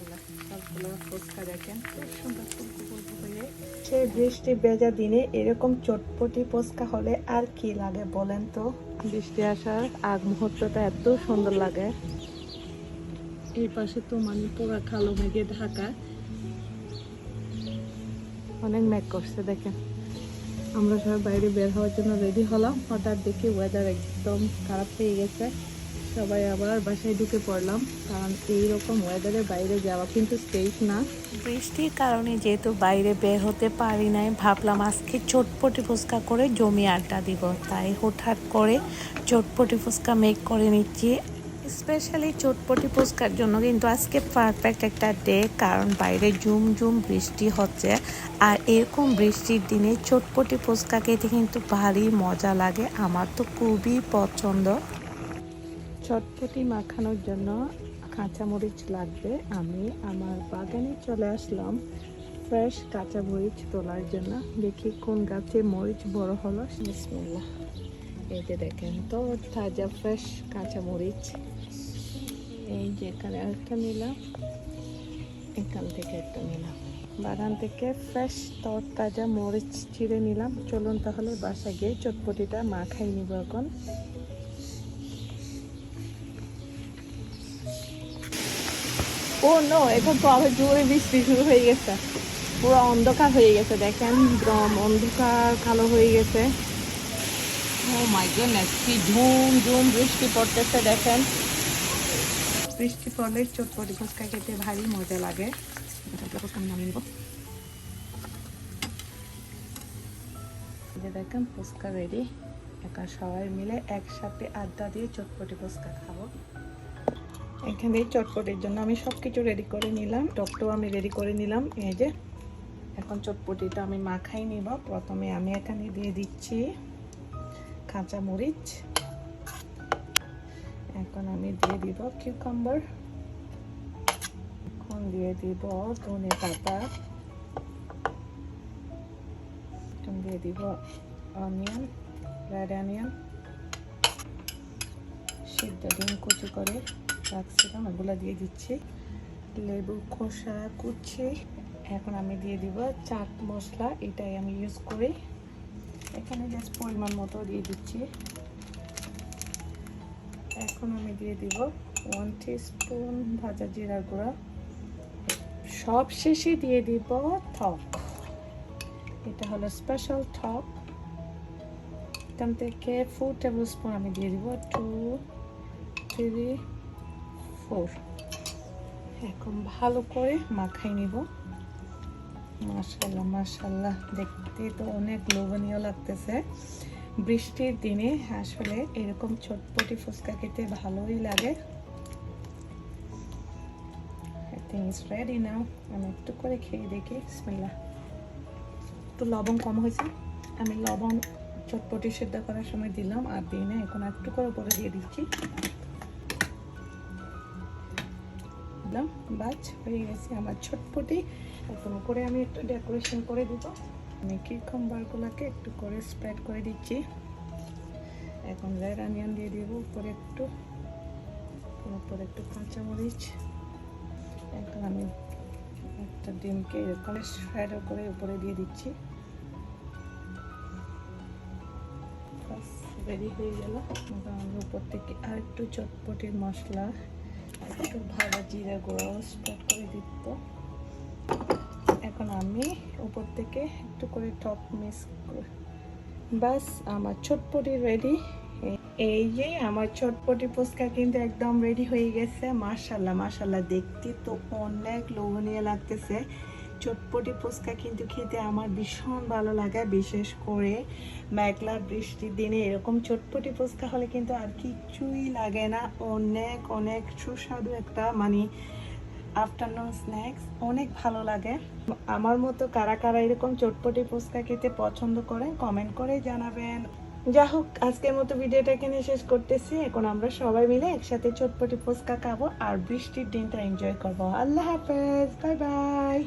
সবগুলো ফুচকা দেখেন খুব সুন্দর ফুলকো ফুলকো হয়ে সে বৃষ্টি ভেজা দিনে এরকম চটপটি ফুচকা হলে আর কি লাগে বলেন তো? বৃষ্টি আসার আগ মুহূর্তটা এত সুন্দর লাগে। এই পাশে তো মানে পুরো কালো মেঘে ঢাকা। অনেক মেঘ করছে, দেখেন। আমরা সবাই বাইরে বের হওয়ার জন্য রেডি হলাম। হঠাৎ দেখি ওয়েদার একদম খারাপ হয়ে গেছে। সবাই আবার বাসায় ঢুকে পড়লাম, কারণ এইরকম ওয়েদারে বাইরে যাওয়া কিন্তু সেফ না। বৃষ্টির কারণে যেহেতু বাইরে বের হতে পারি নাই, ভাবলাম আজকে চটপটি ফুচকা করে জমি আড্ডা দিব। তাই হঠাৎ করে চটপটি ফুচকা মেক করে নিচ্ছি। স্পেশালি চটপটি ফুচকার জন্য কিন্তু আজকে পারফেক্ট একটা ডে কারণ বাইরে জুম জুম বৃষ্টি হচ্ছে। আর এরকম বৃষ্টির দিনে চটপটি ফুচকা খেতে কিন্তু ভারী মজা লাগে, আমার তো খুবই পছন্দ। চটপটি মাখানোর জন্য কাঁচামরিচ লাগবে। আমি আমার বাগানে চলে আসলাম ফ্রেশ কাঁচামরিচ তোলার জন্য। দেখি কোন গাছে মরিচ বড় হলো। বিসমিল্লাহ। এই যে দেখেন তো, তাজা ফ্রেশ কাঁচামরিচ। এই যে এখানে একটা নিলাম। এখান থেকে একটা নিলাম। বাগান থেকে ফ্রেশ তর তাজা মরিচ চিড়ে নিলাম। চলুন তাহলে বাসা গিয়ে চটপটিটা মাখাই নিব এখন। ও নো এখন তো আবার জোরে বৃষ্টি শুরু হয়ে গেছে। পুরো অন্ধকার হয়ে গেছে দেখেন একদম অন্ধকার কালো হয়ে গেছে। ও মাই গডনেস কি ঝুম ঝুম বৃষ্টি পড়তেছে দেখেন। বৃষ্টি পড়লে চটপটি ফুচকা খেতে ভারী মজা লাগে। এটা ফুচকা আমি নামিয়ে নিব যে দেখেন ফুচকা রেডি এখন সবাই মিলে একসাথে আড্ডা দিয়ে চটপটি ফুচকা খাব। এখানে চটপটির জন্য আমি সব কিছু রেডি করে নিলাম। টকটাও আমি রেডি করে নিলাম। এই যে, এখন চটপটিটা আমি মাখাই নিব। প্রথমে আমি এখানে দিয়ে দিচ্ছি কাঁচা মরিচ। এখন আমি দিয়ে দিব কিউকাম্বার এখন দিয়ে দিব ধনে পাতা। এখন দিয়ে দিব অনিয়ন রেড অনিয়ন সিদ্ধ ডিম কুচি করে রাখছিলাম এগুলো দিয়ে দিচ্ছি। লেবু খোসা কুচি। এখন আমি দিয়ে দিব চাট মশলা, এটাই আমি ইউজ করি। এখানে জাস্ট পরিমাণ মতো দিয়ে দিচ্ছি। এখন আমি দিয়ে দিব ওয়ান স্পুন ভাজা জিরা গুঁড়া। সব শেষে দিয়ে দিব থক এটা হলো স্পেশাল থক এখান থেকে ফোর টেবিল স্পুন আমি দিয়ে দিব টু থ্রি ফোর এখন ভালো করে মাখাই নিব। মাশাল্লাহ মাশাল্লাহ দেখতে তো অনেক লোভনীয় লাগতেছে। বৃষ্টির দিনে আসলে এরকম চটপটি ফুচকা খেতে ভালোই লাগে। রেডি নাও আমি একটু করে খেয়ে দেখি। বিসমিল্লাহ। একটু লবণ কম হয়েছে। আমি লবণ চটপটি সেদ্ধ করার সময় দিলাম। আর দিই না এখন একটু করে উপরে দিয়ে দিচ্ছি। দিলাম। বাজ হয়ে গেছে আমার ছটপটি। এখন করে আমি একটু ডেকোরেশন করে দিব। আমি কিউকাম্বারগুলোকে একটু করে স্প্রেড করে দিচ্ছি। এখন রেড অনিয়ন দিয়ে দেবো উপরে একটু। উপরে একটু কাঁচামরিচ। এখন আমি একটা ডিমকে এরকম শ্রেড করে উপরে দিয়ে দিচ্ছি। রেডি হয়ে গেল। উপর থেকে আর একটু চটপটির মশলা ভাজা জিরা গুঁড়ো স্প্রেড করে দিত এখন আমি উপর থেকে একটু করে টপ মিস বাস আমার চটপটি রেডি এই যে আমার চটপটি ফুচকা কিন্তু একদম রেডি হয়ে গেছে। মার্শাল্লাহ মার্শাল্লাহ দেখতে তো অনেক লোভনীয় লাগতেছে। চটপটি ফুচকা কিন্তু খেতে আমার ভীষণ ভালো লাগে, বিশেষ করে মেঘলা বৃষ্টির দিনে। এরকম চটপটি ফুচকা হলে কিন্তু আর কিছুই লাগে না। অনেক অনেক সুস্বাদু একটা মানে আফটারনুন স্ন্যাক্স অনেক ভালো লাগে। আমার মতো কারা কারা এরকম চটপটি ফুচকা খেতে পছন্দ করে কমেন্ট করে জানাবেন। যা হোক আজকের মতো ভিডিওটা এখানে শেষ করতেছি। এখন আমরা সবাই মিলে একসাথে চটপটি ফুচকা খাব আর বৃষ্টির দিনটা এনজয় করব। আল্লাহ হাফেজ বাই বাই